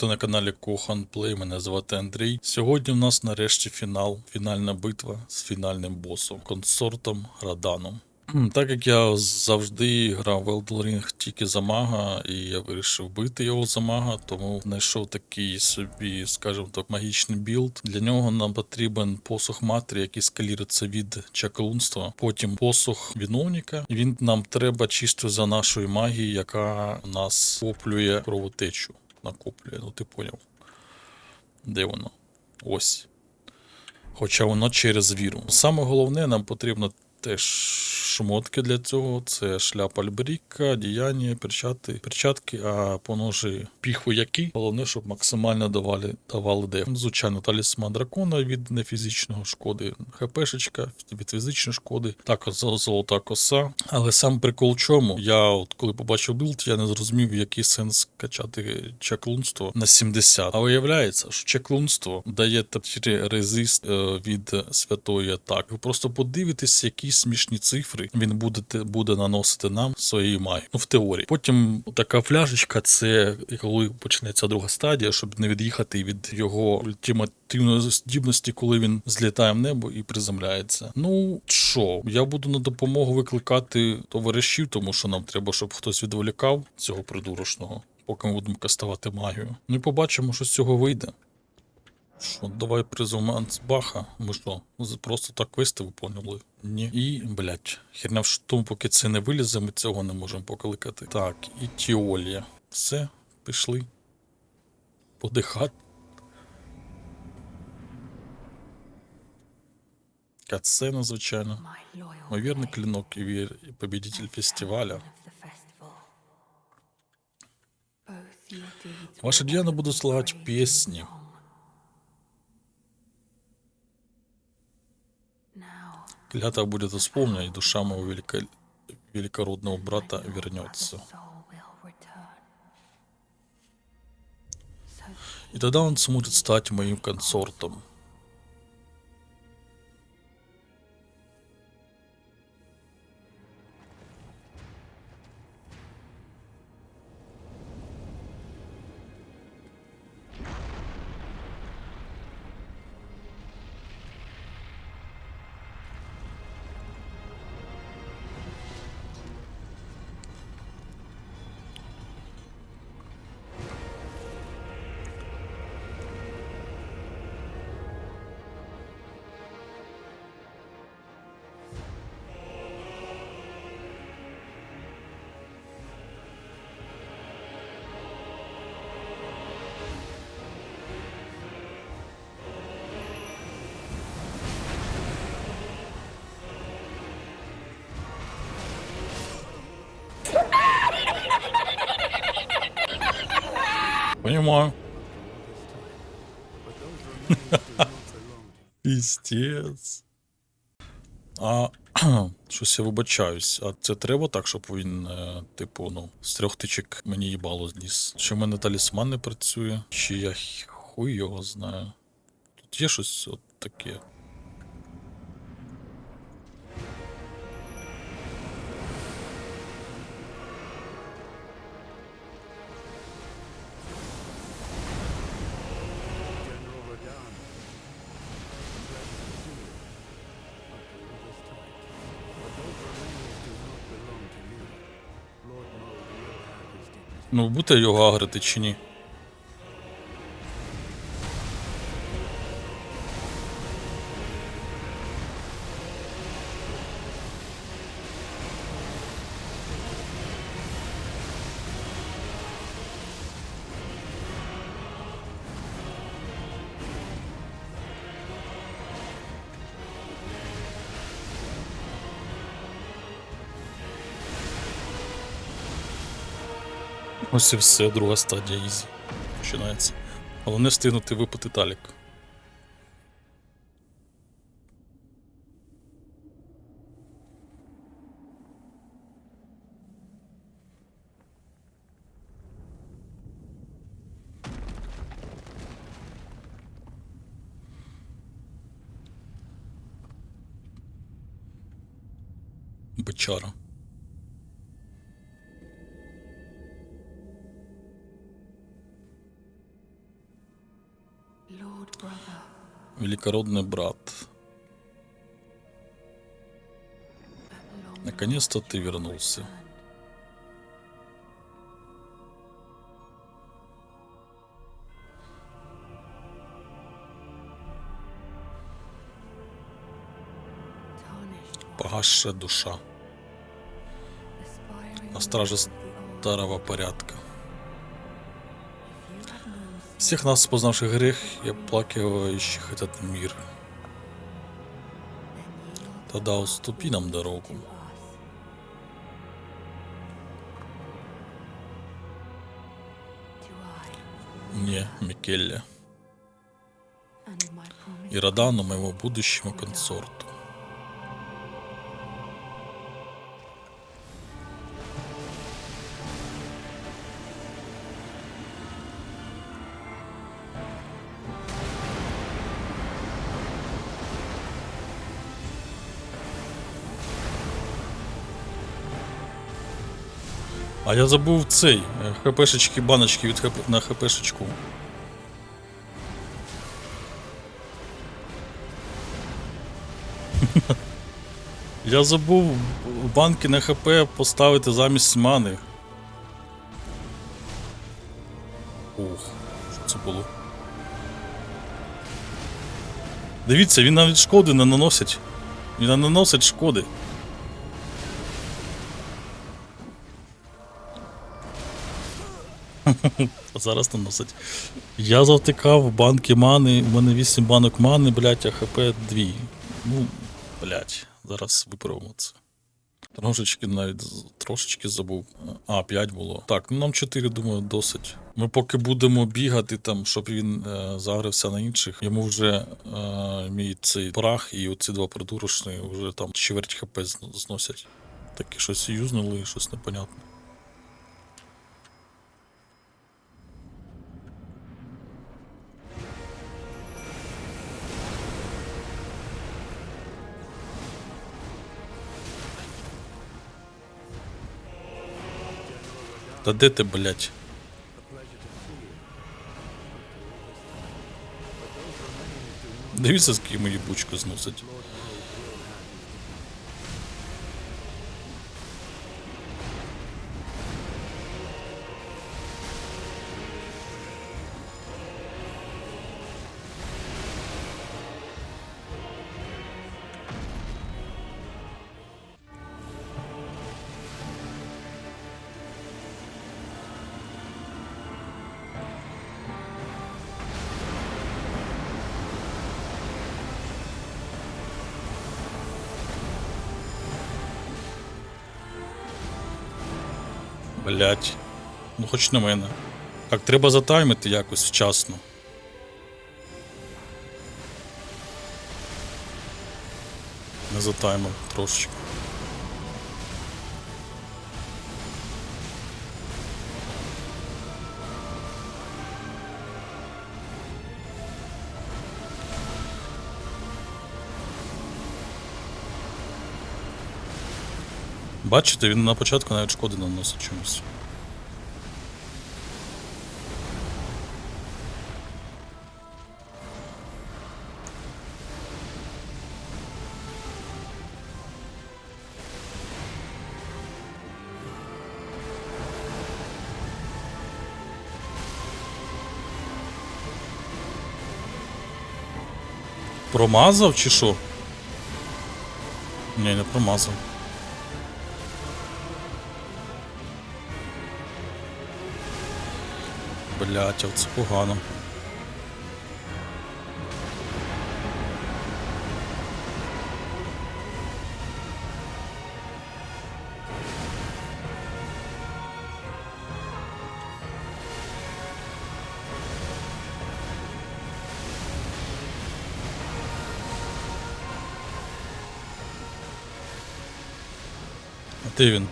знову на каналі Кохан Плей. Мене звати Андрій. Сьогодні в нас нарешті фінал, фінальна битва з фінальним босом, консортом Раданом. Так як я завжди грав в Elden Ring тільки за мага, і я вирішив бити його за мага, тому знайшов такий собі, скажімо так, магічний білд. Для нього нам потрібен посух матері, який скалірується від чаклунства. Потім посух віновника. Він нам треба чисто за нашою магією, яка нас коплює кровотечу. Накоплює, ну ти поняв. Де воно? Ось. Хоча воно через віру. Саме головне, нам потрібно теж шмотки для цього. Це шляпа альберіка, діяння, перчати, перчатки, а поножі піхвояки. Головне, щоб максимально давали, давали деф. Звичайно, талісман дракона від нефізичного шкоди, хпшечка від фізичної шкоди, також золота коса. Але сам прикол чому? Я, от коли побачив білд, я не зрозумів, який сенс качати чаклунство на 70. А виявляється, що чаклунство дає тепер резист е, від святої атаки. Ви просто подивитесь, які смішні цифри він буде, буде наносити нам своєю магією. Ну, в теорії. Потім така фляжечка це коли почнеться друга стадія, щоб не від'їхати від його ультимативної здібності, коли він злітає в небо і приземляється. Ну що, я буду на допомогу викликати товаришів, тому що нам треба, щоб хтось відволікав цього придурочного, поки ми будемо кастувати магію. Ну і побачимо, що з цього вийде. Що, давай призуманс Баха. Ми що, просто так квести виповнювали? Ні. І, блядь, херня в тому, поки це не вилізе, ми цього не можемо покликати. Так, і Тіолія. Все, пішли. Подихати. Катсцена, звичайно. Мой верный клинок и, вер... и победитель фестиваля. Ваши Діана будуть слагати пісні. Клятва будет исполнена, и душа моего велико... великородного брата вернется. И тогда он сможет стать моим консортом. Понимаю. Пістец. А щось я вибачаюсь. А це треба так, щоб він, е, типу, ну, з трьох тичок мені їбало зліз. Чи в мене талісман не працює, чи я хуй його знаю. Тут є щось от таке. Ну, будете його агрити чи ні? Ось і все, друга стадія ізі. Починається. Головне встигнути випити талік. Бичара. Великородный брат. Наконец-то ты вернулся. Погасшая душа. На страже Старого порядка. Всех нас, познавших грех и оплакивающих этот мир. Тогда уступи нам дорогу. Мне, Микелле, и Радану, моему будущему консорту. А я забув цей е, хпшечки, баночки від хп на хпшечку. Я забув банки на хп поставити замість мани. Ух, що це було? Дивіться, він навіть шкоди не наносить. Він не наносить шкоди. Зараз наносить. Я завтикав банки мани, у мене 8 банок мани, блять, а хп 2. Ну, блять, зараз виправимо це. Трошечки навіть трошечки забув. А, 5 було. Так, ну нам 4, думаю, досить. Ми поки будемо бігати там, щоб він е, загрився на інших, йому вже е, мій цей прах і оці два придурочні вже там чверть хп зносять. Такі щось юзнули, щось непонятне. Та де ти, блять? Дивіться, з ким її бучку зносить. Блять. Ну хоч на мене. Так, треба затаймити якось вчасно. Не затаймив трошечки. Бачите, він на початку навіть шкоди наносить чомусь. Промазав чи що? Ні, не промазав. Блять, це погано. Де він?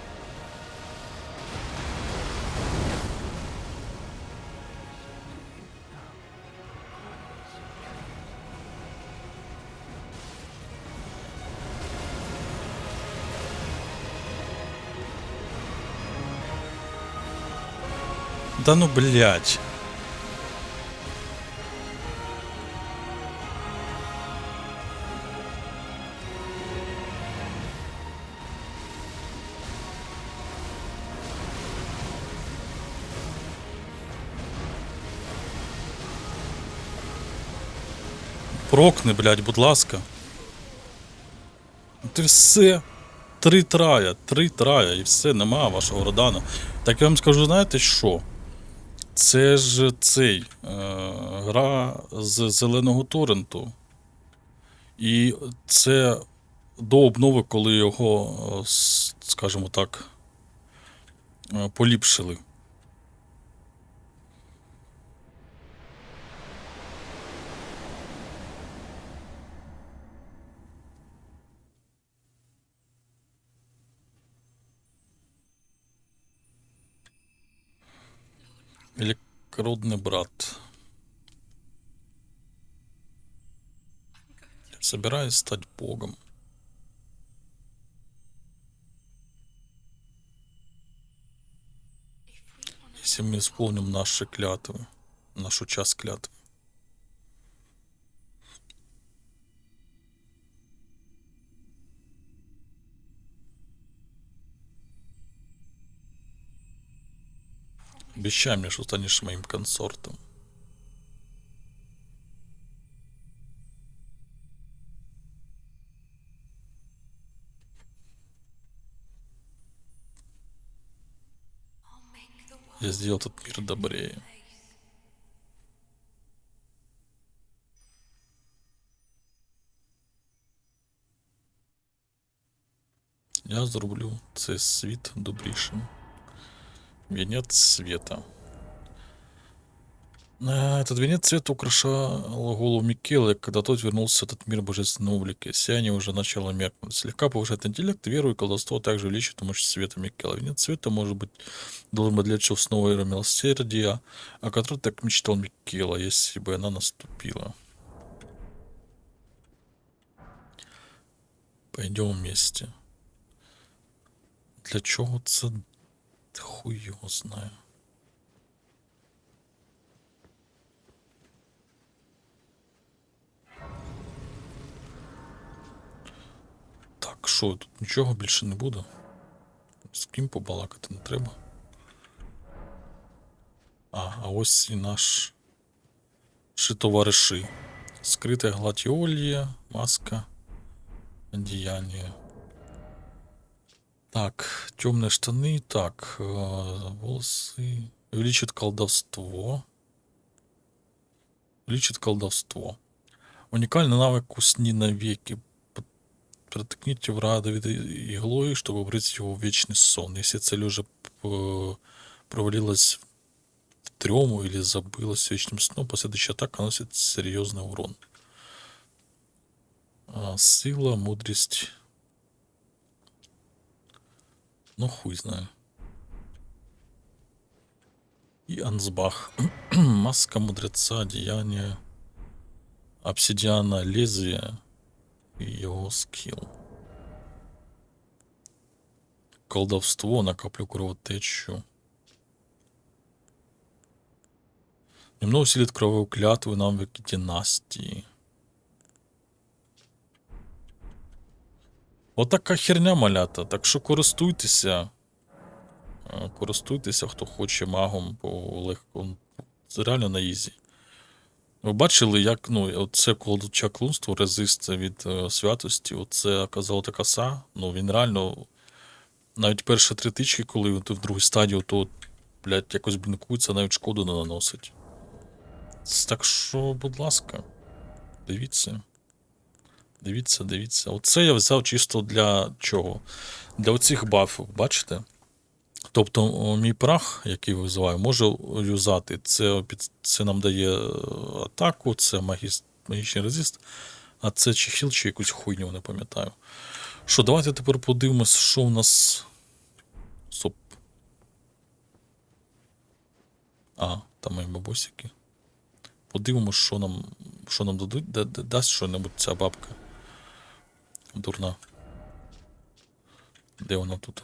Да ну блять. Прокни, блядь, будь ласка. Ти все. Три трая, три трая і все, нема вашого Родана. Так я вам скажу, знаєте що? Це ж цей е, гра з зеленого торренту. І це до обнови, коли його, е, скажімо так, е, поліпшили. Великородный брат. Я собираюсь стать богом. Если мы исполним наши клятвы, нашу часть клятвы. Обещай мне, что станешь моим консортом. Я сделал этот мир добрее. Я зроблю цей світ добрішим. Венец света. А, Этот венец света украшал голову Микелы, когда тот вернулся в этот мир божественного облика. Сияние уже начало меркнуть. Слегка повышает интеллект, веру и колдовство также увеличивает мощь света Микелы. Венец света может быть должен быть для снова эра милосердия, о которой так мечтал Микела, если бы она наступила. Пойдем вместе. Для чого це хуй його знає. Так, що, тут нічого більше не буде? З ким побалакати не треба. А, а ось і наш ши товариші. Скрита глатіолія, маска, одіяння. Так, темные штаны. Так, э, волосы. Увеличит колдовство. Увеличит колдовство. Уникальный навык усни навеки. П- Протыкните врага иглой, чтобы обрыть его в вечный сон. Если цель уже п- провалилась в трему или забылась вечным сном, последующая атака наносит серьезный урон. А, сила, мудрость. Ну, хуй знаю. И Ансбах. Маска мудреца, одеяние. Обсидиана, лезвие. И его скилл. Колдовство, накоплю кровотечу. Немного усилит кровавую клятву навыки династии. Отака херня малята. Так що користуйтеся. Користуйтеся, хто хоче магом по легко. Це реально на ізі. Ви бачили, як ну, оце чаклунство, резист від е, святості, оце оказало така са. Ну, він реально. Навіть перші три тички, коли ти в другу стадію, то, блядь, якось блінкується, навіть шкоду не наносить. Так що, будь ласка, дивіться. Дивіться, дивіться. Оце я взяв чисто для чого? Для оцих бафів, бачите? Тобто, мій прах, який визиваю, може юзати. Це, це нам дає е, атаку, це магічний резист, а це чи хіл, чи якусь хуйню, не пам'ятаю. Що, давайте тепер подивимось, що в нас. Стоп. А, там мої бабусики. Подивимось, що нам, що нам дадуть, да- да- дасть що-небудь ця бабка. Дурна. Де вона тут?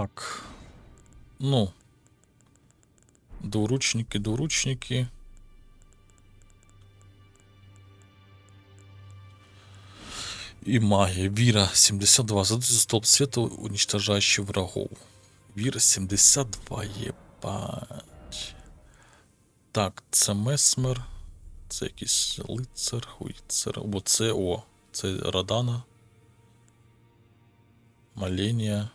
Так. Ну. Двуручники, двуручники. И магия. Вира 72. Задайте столб света, уничтожающий врагов. Вира 72, єбать. Так, це Месмер. Це якийсь лицар, хуйцер. Бо це о. Це Радана. Маленія.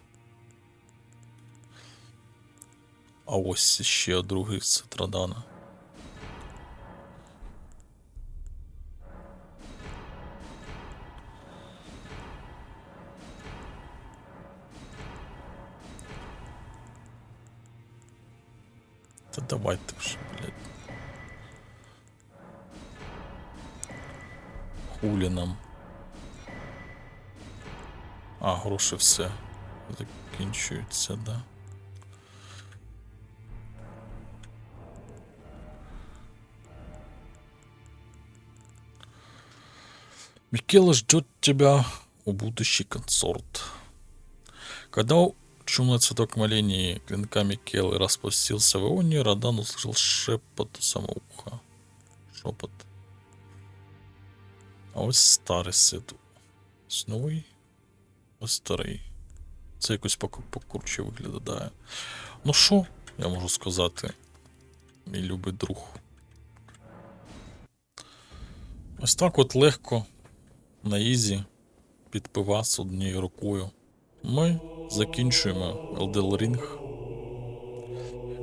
А ось ще другий це Радана. давайте вже, блядь. Хулі нам. А, гроші все. Закінчуються, да. Микела ждет тебя, у будущий консорт. Когда чумный цветок моления клинка Микелы распустился в ионе, Радан услышал шепот у самого уха. Шепот. А ось старий сид. Ось новий. Ось старий. Це якось поку- покруче виглядає. Ну що, я можу сказати, мій любий друг. Ось так от легко, на ізі, під пивас однією рукою. Ми закінчуємо Elden Ring.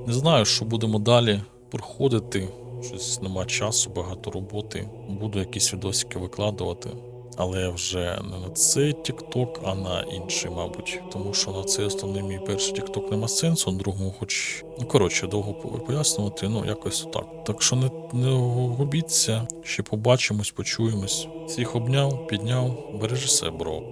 Не знаю, що будемо далі проходити. Щось нема часу, багато роботи. Буду якісь відосики викладувати. Але вже не на цей TikTok, а на інший, мабуть. Тому що на цей основний мій перший TikTok нема сенсу, на другому хоч. Ну, коротше, довго по- пояснювати, ну якось так. Так що не, не губіться, ще побачимось, почуємось. Всіх обняв, підняв, бережи себе, бро.